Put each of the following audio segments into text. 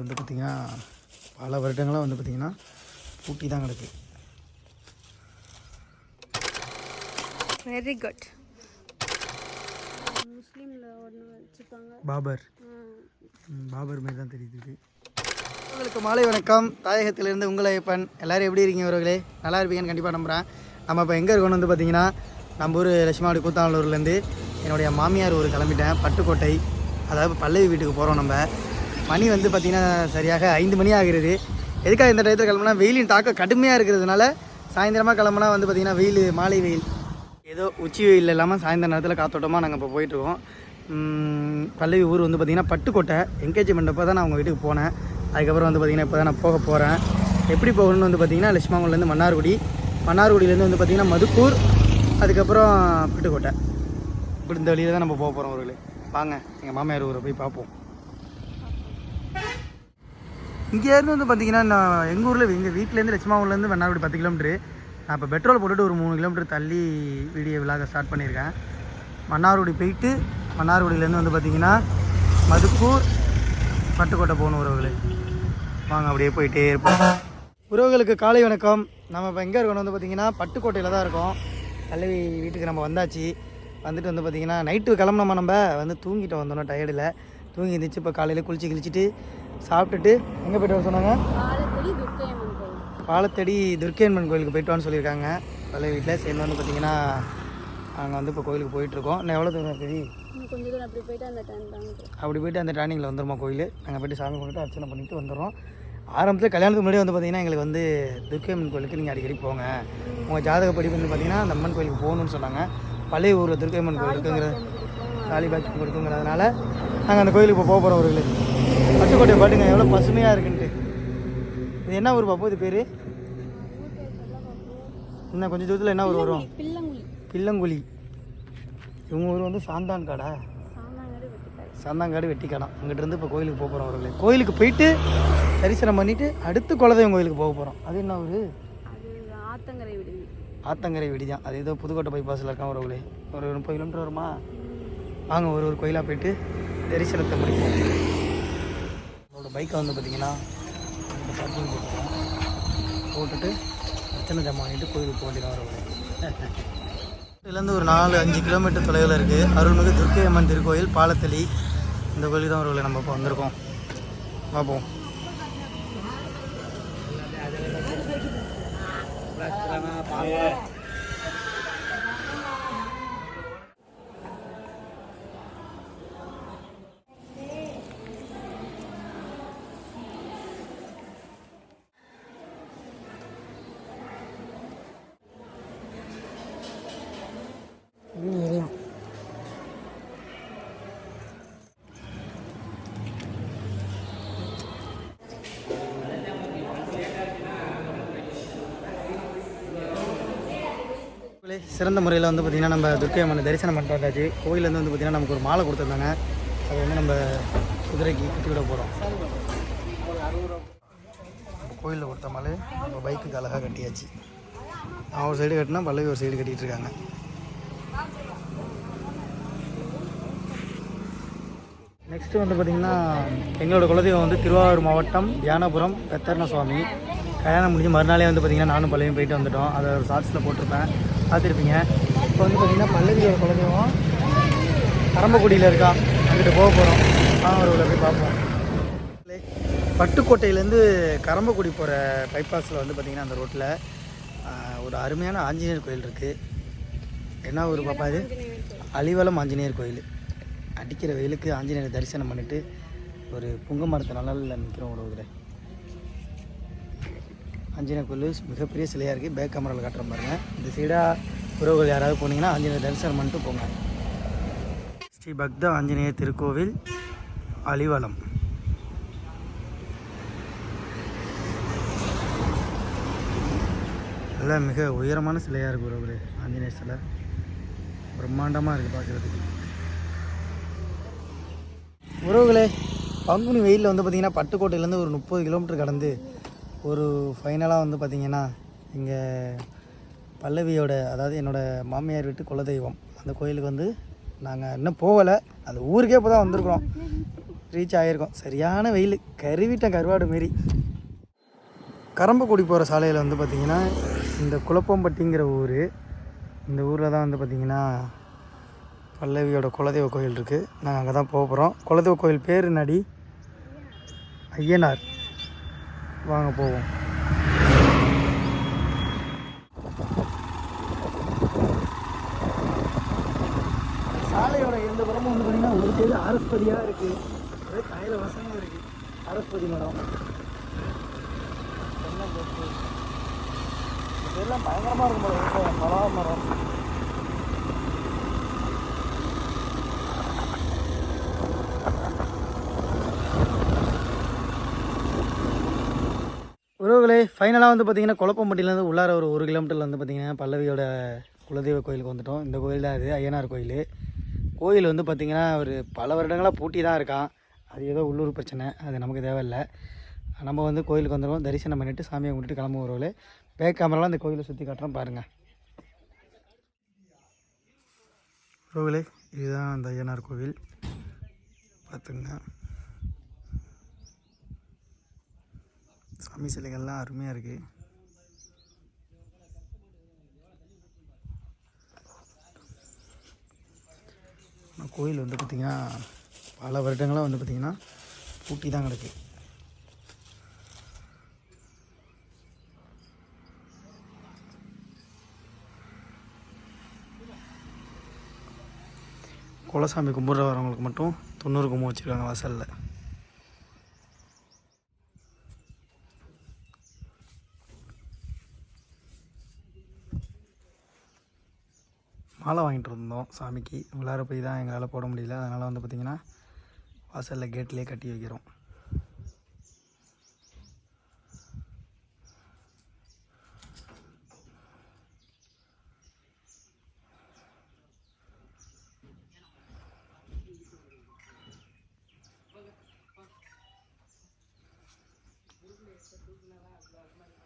வந்து பார்த்திங்கன்னா பல வருடங்களாக வந்து பார்த்திங்கன்னா பூட்டி தான் கிடக்கு. வெரி குட் முஸ்லீமில் ஒன்று பாபர். ம், பாபர் மாதிரி தான் தெரியுது உங்களுக்கு மாலை வணக்கம். தாயகத்திலிருந்து உங்களை ஐப்பன் எல்லோரும் எப்படி இருக்கீங்க உறவுகளே நல்லா இருப்பீங்கன்னு கண்டிப்பாக நம்புகிறேன் நம்ம இப்போ எங்கே இருக்கோம்னு வந்து பார்த்தீங்கன்னா நம்ம ஊர் லட்சுமாடி கூத்தானூர்லேருந்து என்னுடைய மாமியார் ஊர் கிளம்பிட்டேன். பட்டுக்கோட்டை அதாவது பல்லவி வீட்டுக்கு போகிறோம் நம்ம. மணி வந்து பார்த்திங்கன்னா சரியாக ஐந்து மணி ஆகிறது. எதுக்காக இந்த டயத்தில் கிளம்புனா வெயிலின் தாக்கம் கடுமையாக இருக்கிறதுனால சாயந்தரமாக கிளம்புனா வந்து பார்த்திங்கன்னா வெயில் மாலை வெயில். ஏதோ உச்சி வெயில் இல்லாமல் சாயந்தர நேரத்தில் காத்தோட்டமாக நாங்கள் இப்போ போயிட்டுருக்கோம். பல்லவி ஊர் வந்து பார்த்திங்கன்னா பட்டுக்கோட்டை என்கேஜ்மெண்ட் அப்போ தான் நான் அவங்க வீட்டுக்கு போனேன். அதுக்கப்புறம் வந்து பார்த்திங்கன்னா இப்போ தான் நான் போக போகிறேன் எப்படி போகணும்னு வந்து பார்த்திங்கன்னா லட்சுமாங்குலேருந்து மன்னார்குடி. மன்னார்குடியிலேருந்து வந்து பார்த்திங்கன்னா மதுக்கூர் அதுக்கப்புறம் பட்டுக்கோட்டை. இப்படி இந்த வழியில் தான் நம்ம போக போகிறோம் அவர்களே வாங்க எங்கள் மாமியார் ஊரை போய் பார்ப்போம். இங்கேருந்து வந்து பார்த்தீங்கன்னா நான் எங்கள் ஊரில் எங்கள் வீட்டிலேருந்து லட்சுமாவூர்லேருந்து மன்னார்குடி பத்து கிலோமீட்ரு நான் இப்போ பெட்ரோல் போட்டுட்டு ஒரு மூணு கிலோமீட்டர் தள்ளி வீடியோ விழாக ஸ்டார்ட் பண்ணியிருக்கேன். மன்னார்குடி போயிட்டு மன்னார்குடியிலேருந்து வந்து பார்த்தீங்கன்னா மதுக்கூர் பட்டுக்கோட்டை போகணும் உறவுகளே. வாங்க அப்படியே போயிட்டே இருப்போம். உறவுகளுக்கு காலை வணக்கம். நம்ம இப்போ எங்கே இருக்கணும் வந்து பார்த்தீங்கன்னா பட்டுக்கோட்டையில் தான் இருக்கோம். கல்லவி வீட்டுக்கு நம்ம வந்தாச்சு. வந்துட்டு வந்து பார்த்திங்கன்னா நைட்டு கிளம்புனோமா நம்ம? வந்து தூங்கிட்டு வந்தோம் டயர்டில் தூங்கி இருந்துச்சு இப்போ காலையில் குளிச்சு கிழிச்சிட்டு சாப்பிட்டுட்டு எங்கே போய்ட்டு வர சொன்னாங்க? பாலத்தடி துர்க்கையம்மன் கோயிலுக்கு போயிட்டு வான்னு சொல்லியிருக்காங்க. பழைய வீட்டில் சேர்ந்து வந்து பார்த்தீங்கன்னா நாங்கள் வந்து இப்போ கோயிலுக்கு போயிட்டுருக்கோம். இன்னும் எவ்வளோ தூரம் தூரம் அப்படி போயிட்டு அந்த டைம் தாங்க அப்படி போயிட்டு அந்த டேர்னிங்கில் வந்துருமா கோயில்? நாங்கள் போயிட்டு சாமி கும்பிட்டு அர்ச்சனை பண்ணிட்டு வந்துடுறோம் ஆரம்பத்தில் கல்யாணத்துக்கு முன்னாடி வந்து பார்த்தீங்கன்னா எங்களுக்கு வந்து துர்க்கையம்மன் கோயிலுக்கு நீங்கள் அடிக்கடி போங்க. உங்கள் ஜாதகப்படி வந்து பார்த்தீங்கன்னா அந்த அம்மன் கோயிலுக்கு போகணும்னு சொன்னாங்க. பழைய ஊரில் துர்க்கையம்மன் கோயில் இருக்குங்கிற பாக்கியம் கொடுக்குங்கிறதுனால நாங்கள் அந்த கோயிலுக்கு இப்போ போக போகிறோம் ஒரு பட்டுக்கோட்டை பாட்டுங்க எவ்வளோ பசுமையாக இருக்குன்ட்டு. இது என்ன ஊர் பாப்போம் இது பேர்? இன்னும் கொஞ்சம் தூரத்தில் என்ன ஊர் வரும்? பில்லங்குழி பில்லங்குழி இவங்க ஊர் வந்து சாந்தாங்காடு சாந்தாங்காடு வெட்டிக்காடம் அங்கிட்டிருந்து இப்போ கோயிலுக்கு போக போகிறோம் அவர்களே. கோயிலுக்கு போயிட்டு தரிசனம் பண்ணிவிட்டு அடுத்து குலதெய்வம் கோயிலுக்கு போக போகிறோம் அது என்ன ஊர்? ஆத்தங்கரை விடுதி. ஆத்தங்கரை வெடி தான் அது ஏதோ புதுக்கோட்டை பைபாஸில் இருக்கான் உறவுகளே ஒரு முப்பது கிலோமீட்டர் வருமா? வாங்க ஒரு ஒரு கோயிலாக போயிட்டு தரிசனத்தை முடிப்போம். என்னோட பைக்கை வந்து பார்த்தீங்கன்னா இந்த பார்க்கிங் போட்டுருக்கோம் போட்டுட்டு அர்ச்சனை ஜாமான் வாங்கிட்டு கோயிலுக்கு போக வேண்டியதான் உறவுகளே இதுலேருந்து ஒரு நாலு அஞ்சு கிலோமீட்டர் தொலைவில் இருக்குது அருள்மிகு துர்க்கை அம்மன் திருக்கோயில் பாலத்தளி. இந்த கோயிலுக்கு தான் உறவுகளே நம்ம இப்போ வந்திருக்கோம். பார்ப்போம் கோயிலே சிறந்த முறையில் வந்து பார்த்திங்கன்னா நம்ம துர்க்கை அம்மனை தரிசனம் பண்ணிட்டு வந்தாச்சு கோயிலேருந்து வந்து பார்த்திங்கன்னா நமக்கு ஒரு மாலை கொடுத்துருந்தாங்க. அதை வந்து நம்ம குதிரைக்கு கட்டி விட போகிறோம் கோயிலில் கொடுத்த மாலை நம்ம பைக்குக்கு அழகாக கட்டியாச்சு. நான் ஒரு சைடு கட்டினா பல்லவி ஒரு சைடு கட்டிகிட்டு இருக்காங்க. நெக்ஸ்ட்டு வந்து பார்த்திங்கன்னா எங்களோட குலதெய்வம் வந்து திருவாரூர் மாவட்டம் தியானபுரம் பெத்தர்ண சுவாமி கல்யாணம் முடிஞ்சு மறுநாளே வந்து பார்த்திங்கன்னா நானும் பழையும் போயிட்டு வந்துட்டோம். அதை ஒரு ஷார்ட்ஸில் போட்டிருப்பேன். பார்த்துருப்பீங்க. இப்போ வந்து பார்த்திங்கன்னா பல்லவியோட குலதெய்வம் கரம்பக்குடியில் இருக்கா? அங்கிட்டு போக போகிறோம் மாணவர்களை போய் பார்ப்போம். பட்டுக்கோட்டையிலேருந்து கரம்பக்குடி போகிற பைபாஸில் வந்து பார்த்திங்கன்னா அந்த ரோட்டில் ஒரு அருமையான ஆஞ்சநேயர் கோயில் இருக்குது என்ன ஊர் பாப்பா இது? அலிவலம் ஆஞ்சநேயர் கோயில். அடிக்கிற வெயிலுக்கு ஆஞ்சநேயர் தரிசனம் பண்ணிட்டு ஒரு புங்க மரத்தை நல்லா நிற்கிறோம் ஒரு அஞ்சனா கோயில் மிகப்பெரிய சிலையாக இருக்குது பேக் கேமராவில் காட்டுற பாருங்க. இந்த சைடாக உறவுகள் யாராவது போனீங்கன்னா ஆஞ்சநேயர் தரிசனம் பண்ணிட்டு போங்க. ஸ்ரீ பக்த ஆஞ்சநேயர் திருக்கோவில் அலிவலம். எல்லாம் மிக உயரமான சிலையாக இருக்குது உறவுகளே ஆஞ்சநேயர் சிலை. பிரம்மாண்டமாக இருக்குது பார்க்குறதுக்கு உறவுகளே பங்குனி வெயிலில் வந்து பார்த்திங்கன்னா பட்டுக்கோட்டையிலேருந்து ஒரு முப்பது கிலோமீட்டர் கடந்து ஒரு ஃபைனலாக வந்து பார்த்திங்கன்னா இங்கே பல்லவியோட அதாவது என்னோடய மாமியார் வீட்டு குலதெய்வம் அந்த கோயிலுக்கு வந்து நாங்கள் இன்னும் போகலை. அந்த ஊருக்கே இப்போ தான் வந்திருக்கிறோம். ரீச் ஆகியிருக்கோம் சரியான வெயில். கருவிட்டேன் கருவாடு மாரி. கரம்பக்குடி போகிற சாலையில் வந்து பார்த்திங்கன்னா இந்த குழப்பம்பட்டிங்கிற ஊர் இந்த ஊரில் தான் வந்து பார்த்திங்கன்னா பல்லவியோட குலதெய்வ கோயில் இருக்குது நாங்கள் அங்கே தான் போக போகிறோம் குலதெய்வ கோயில் பேர் நடி ஐயனார். வாங்க போவோம். சாலையோட எந்த புறமும் வந்து பார்த்தீங்கன்னா ஒரு சைடு அரஸ்பதியாக இருக்குது அதே காயில வசமாக இருக்குது அரஸ்பதி மரம் தென்னந்தோப்பு. இதெல்லாம் பயங்கரமாக இருக்கும் மரம் மரம் உறவுகளே ஃபைனலாக வந்து பார்த்தீங்கன்னா குழப்பம்பட்டியிலேருந்து உள்ளார ஒரு ஒரு கிலோமீட்டரில் வந்து பார்த்தீங்கன்னா பல்லவியோட குலதெய்வ கோயிலுக்கு வந்துட்டோம். இந்த கோயில் தான் அது ஐயனார் கோயில். கோயில் வந்து பார்த்திங்கன்னா ஒரு பல வருடங்களாக பூட்டி தான் இருக்கான். அது ஏதோ உள்ளூர் பிரச்சனை அது நமக்கு தேவையில்லை. நம்ம வந்து கோயிலுக்கு வந்துடுவோம் தரிசனம் பண்ணிவிட்டு சாமியை கும்பிட்டு கிளம்ப வருவோம் பேக் கேமராலாம் அந்த கோயிலை சுற்றி காட்டுறோம் பாருங்கள் ரோகலே இதுதான் அந்த ஐயனார் கோவில். பார்த்துங்க சாமி சிலைகள்லாம் அருமையாக இருக்குது ஆனால் கோயில் வந்து பார்த்திங்கன்னா பல வருடங்களாக வந்து பார்த்திங்கன்னா பூட்டி தான் கிடக்கு. குலசாமி கும்பிட்ற வரவங்களுக்கு மட்டும் தொண்ணூறு கும்பம் வச்சுருக்காங்க வாசலில். மாலை வாங்கிட்டு இருந்தோம் சாமிக்கு. உள்ளார போய் தான் எங்களால் போட முடியல. அதனால் வந்து பார்த்திங்கன்னா வாசலில் கேட்லேயே கட்டி வைக்கிறோம். ம்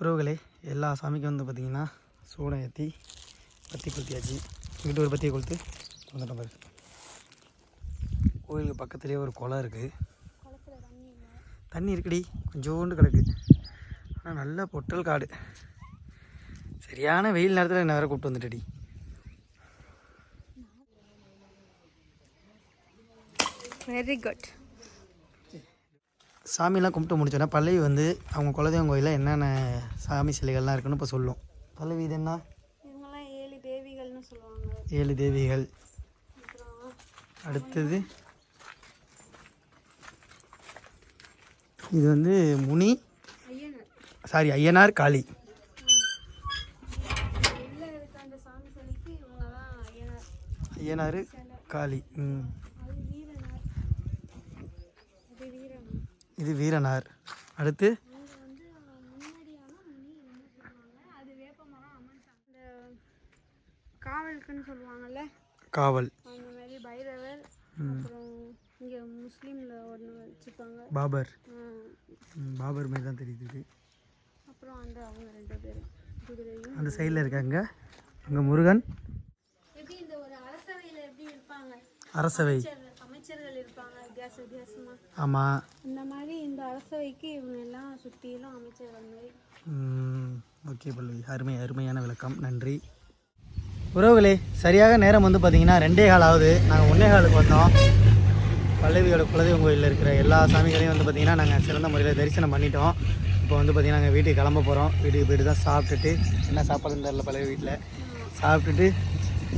உறவுகளே எல்லா சாமிக்கும் வந்து பார்த்திங்கன்னா சூடம் ஏற்றி பத்தி கொளுத்தியாச்சு. இங்கிட்ட ஒரு பத்தியை கொளுத்து வந்துட்டோம் பாரு. கோயிலுக்கு பக்கத்துலேயே ஒரு குளம் இருக்குது தண்ணி இருக்குடி கொஞ்சோண்டு கிடக்கு. ஆனால் நல்ல பொட்டல் காடு. சரியான வெயில் நேரத்தில் என்ன வேற கூப்பிட்டு வந்துட்டடி. வெரி குட் சாமிலாம் கும்பிட்டு முடிச்சோன்னா பல்லவி வந்து அவங்க குலதெய்வம் கோயிலில் என்னென்ன சாமி சிலைகள்லாம் இருக்குன்னு இப்போ சொல்லும் பல்லவி இது என்ன ஏழு தேவிகள்னு சொல்லுவாங்க ஏழு தேவிகள் அடுத்தது இது வந்து முனி சாரி ஐயனார் காளி ஐயனார் காளி ம் அது வீரனார் அது வீரனார் இது வீரனார். அடுத்து? காவலுக்குன்னு சொல்லுவாங்கல்ல? காவல். அந்த மாதிரி பைரவர் அப்புறம் இங்கே முஸ்லீமில் ஒன்று வச்சுப்பாங்க பாபர். பாபர் மாதிரி தான் தெரியுது இது. அப்புறம் அந்த அவங்க ரெண்டு பேரும் குதிரையும் அந்த சைடில் இருக்காங்க. அங்கே முருகன். எப்படி இந்த ஒரு அரசவையில் எப்படி இருப்பாங்க? அரசவை. அமைச்சர் அமைச்சர்கள் இருப்பாங்க. வித்தியாச ஆமாம் இந்த மாதிரி இந்த அரசவைக்கு இவங்க எல்லாம் சுற்றிலும் அமைச்சர்கள் மாதிரி ஓகே பல்லவி அருமை அருமையான விளக்கம். நன்றி. உறவுகளே சரியாக நேரம் வந்து பார்த்தீங்கன்னா ரெண்டே கால் ஆகுது. நாங்கள் ஒன்றே காலுக்கு வந்தோம். பல்லவியோட குலதெய்வம் கோயிலில் இருக்கிற எல்லா சாமிகளையும் வந்து பார்த்திங்கன்னா நாங்கள் சிறந்த முறையில் தரிசனம் பண்ணிட்டோம். இப்போ வந்து பார்த்திங்கன்னா நாங்கள் வீட்டுக்கு கிளம்ப போகிறோம் வீட்டுக்கு போயிட்டு தான் சாப்பிட்டுட்டு என்ன சாப்பாடுன்னு தெரில பல்லவி வீட்டில் சாப்பிட்டுட்டு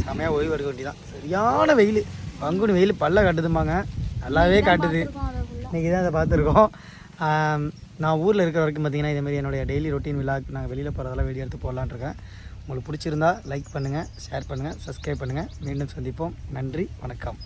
செமையாக ஓய்வு எடுக்க வேண்டியதான் சரியான வெயில். பங்குனி வெயில் பல்ல காட்டுதுமாங்க நல்லாவே காட்டுது. இன்றைக்கி தான் அதை பார்த்துருக்கோம். நான் ஊரில் இருக்கிற வரைக்கும் பார்த்தீங்கன்னா இதேமாரி என்னுடைய டெய்லி ரொட்டீன் விழா நாங்கள் வெளியில் போகிறதெல்லாம் வீடியோ எடுத்து போகலான்ருக்கேன் இருக்கேன். உங்களுக்கு பிடிச்சிருந்தா லைக் பண்ணுங்கள் ஷேர் பண்ணுங்கள் சப்ஸ்கிரைப் பண்ணுங்கள் மீண்டும் சந்திப்போம். நன்றி வணக்கம்.